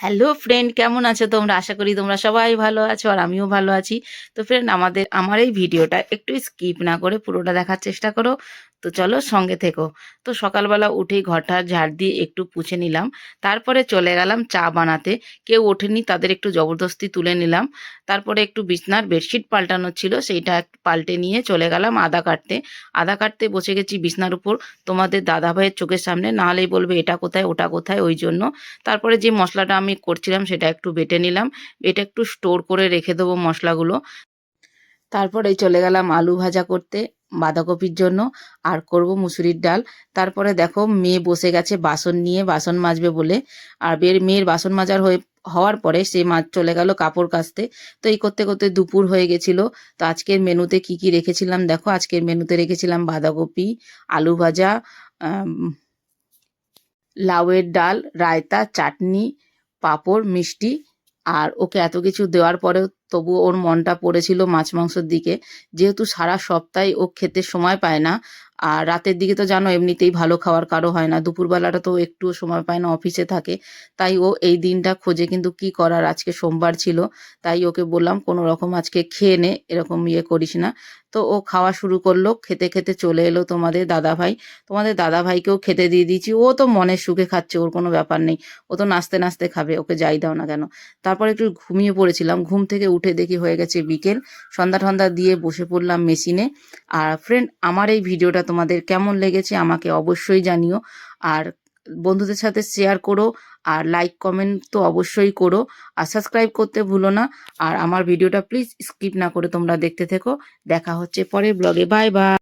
Hello friend কেমন আছো তোমরা? আশা করি তোমরা সবাই ভালো আছো আর আমিও ভালো আছি। তো ফ্রেন্ড আমাদের, আমার এই ভিডিওটা একটু স্কিপ না করে পুরোটা দেখার চেষ্টা করো। তো চলো সঙ্গে থেকো। তো সকালবেলা উঠেই ঘরটা ঝাড় দিয়ে একটু পুছে নিলাম। তারপরে চলে গেলাম চা বানাতে। কেউ ওঠেনি, তাদের একটু জবরদস্তি তুলে নিলাম। তারপরে একটু বিছনার বেডশিট পাল্টানো ছিল, সেইটা পাল্টে নিয়ে চলে গেলাম আদা কাটতে। আদা কাটতে বসে গেছি বিছনার উপর। তোমাদের দাদা ভাইয়ের চোখের সামনে, নাহলেই বলবে এটা কোথায়, ওটা কোথায়, ওই জন্য। তারপরে যে মশলাটা আমি করছিলাম, সেটা একটু বেটে নিলাম। এটা একটু স্টোর করে রেখে দেবো মশলাগুলো। তারপরে চলে গেলাম আলু ভাজা করতে। বাঁধাকপির জন্য, আর করব মুসুরির ডাল। তারপরে দেখো, মেয়ে বসে গেছে বাসন নিয়ে, বাসন মাজবে বলে। আর বের, মেয়ের বাসন মাজার হয়ে, হওয়ার পরে সে মাছ চলে গেল কাপড় কাচতে। তো এই করতে করতে দুপুর হয়ে গেছিল। তো আজকের মেনুতে কি কি রেখেছিলাম দেখো? আজকের মেনুতে রেখেছিলাম বাঁধাকপি, আলু ভাজা লাউয়ের ডাল, রায়তা, চাটনি, পাঁপড়, মিষ্টি আর ওকে এত কিছু দেওয়ার পরেও তবু ওর মনটা পড়েছিল মাছ মাংসর দিকে। যেহেতু সারা সপ্তাহে ও খেতে সময় পায় না, আর রাতের দিকে তো জানো এমনিতেই ভালো খাওয়ার কারও হয় না, দুপুরবেলাটা তো একটুও সময় পায় না, অফিসে থাকে। তাই ও এই দিনটা খোঁজে কিন্তু কি করার, আজকে সোমবার ছিল, তাই ওকে বললাম, কোনো রকম আজকে খেয়ে নে, এরকম ইয়ে করিস না। তো ও খাওয়া শুরু করল, খেতে খেতে চলে এলো তোমাদের দাদা ভাই তোমাদের দাদা ভাইকেও খেতে দিয়ে দিয়েছি। ও তো মনের সুখে খাচ্ছে, ওর কোনো ব্যাপার নেই। ও তো নাচতে নাচতে খাবে, ওকে যাই দাও না কেন। তারপর একটু ঘুমিয়ে পড়েছিলাম। ঘুম থেকে উঠে দেখি হয়ে গেছে বিকেল। সন্ধ্যা ঠন্ধ্যা দিয়ে বসে পড়লাম মেশিনে। আর ফ্রেন্ড আমার এই ভিডিওটা তোমাদের কেমন লেগেছে আমাকে অবশ্যই জানিও। আর বন্ধুদের সাথে শেয়ার করো আর লাইক কমেন্ট তো অবশ্যই করো আর সাবস্ক্রাইব করতে ভুলো না। আর আমার ভিডিওটা প্লিজ স্কিপ না করে তোমরা দেখতে থেকো। দেখা হচ্ছে পরের ব্লগে বাই বাই